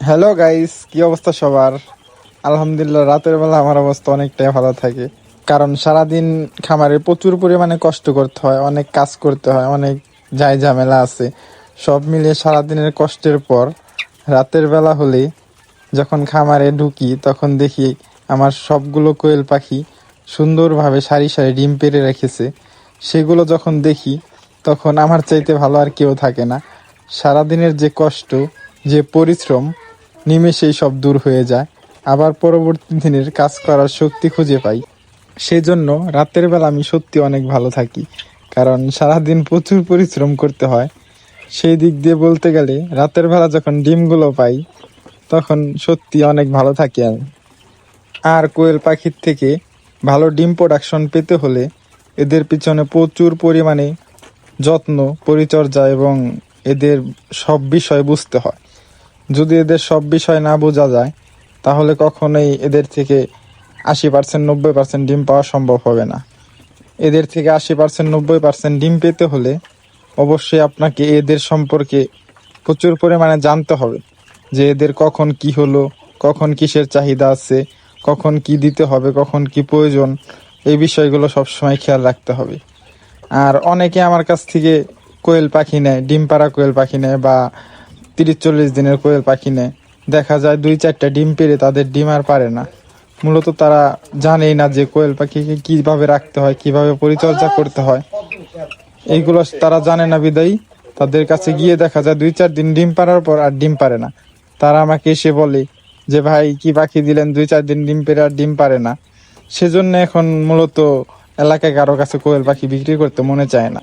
Hello guys কি অবস্থা সবার? আলহামদুলিল্লাহ, রাতের বেলা আমার অবস্থা অনেকটাই ভালো থাকে। কারণ সারাদিন খামারে প্রচুর পরিমাণে কষ্ট করতে হয়, অনেক কাজ করতে হয়, অনেক যাই ঝামেলা আছে। সব মিলিয়ে সারাদিনের কষ্টের পর, রাতের বেলা হলে যখন খামারে ঢুকি, তখন দেখি আমার সবগুলো কোয়েল পাখি সুন্দরভাবে সারি সারি ডিম পেড়ে রেখেছে। সেগুলো যখন দেখি, তখন আমার চাইতে ভালো আর কেউ থাকে না। সারাদিনের যে কষ্ট, যে পরিশ্রম নিমেষেই সব দূর হয়ে যায়। আবার পরবর্তী দিনের কাজ করার শক্তি খুঁজে পাই। সেই জন্য রাতের বেলা আমি সত্যি অনেক ভালো থাকি, কারণ সারাদিন প্রচুর পরিশ্রম করতে হয়। সেই দিক দিয়ে বলতে গেলে, রাতের বেলা যখন ডিমগুলো পাই, তখন সত্যি অনেক ভালো থাকি আমি। আর কোয়েল পাখির থেকে ভালো ডিম প্রোডাকশন পেতে হলে এদের পিছনে প্রচুর পরিমাণে যত্ন, পরিচর্যা এবং এদের সব বিষয় বুঝতে হয়। যদি এদের সব বিষয় না বোঝা যায়, তাহলে কখনোই এদের থেকে আশি পার্সেন্ট নব্বই পার্সেন্ট ডিম পাওয়া সম্ভব হবে না। এদের থেকে আশি পার্সেন্ট নব্বই পার্সেন্ট ডিম পেতে হলে অবশ্যই আপনাকে এদের সম্পর্কে প্রচুর পরিমাণে জানতে হবে যে এদের কখন কি হলো, কখন কিসের চাহিদা আছে, কখন কি দিতে হবে, কখন কি প্রয়োজন, এই বিষয়গুলো সবসময় খেয়াল রাখতে হবে। আর অনেকে আমার কাছ থেকে কোয়েল পাখি নেয়, ডিম পাড়া কোয়েল পাখি নেয় বা তিরিশ চল্লিশ দিনের কোয়েল পাখি নেয় দেখা যায় দুই চারটা ডিম পেড়ে তাদের ডিম আর পারে না। মূলত তারা জানেই না যে কোয়েল পাখিকে কীভাবে রাখতে হয়, কীভাবে পরিচর্যা করতে হয়। এইগুলো তারা জানে না বিদায়ী। তাদের কাছে গিয়ে দেখা যায় দুই চার দিন ডিম পাড়ার পর আর ডিম পারে না। তারা আমাকে এসে বলে যে, ভাই, কি পাখি দিলেন? দুই চার দিন ডিম পেরে আর ডিম পারে না। সেজন্য এখন মূলত এলাকায় কারও কাছে কোয়েল পাখি বিক্রি করতে মনে চায় না।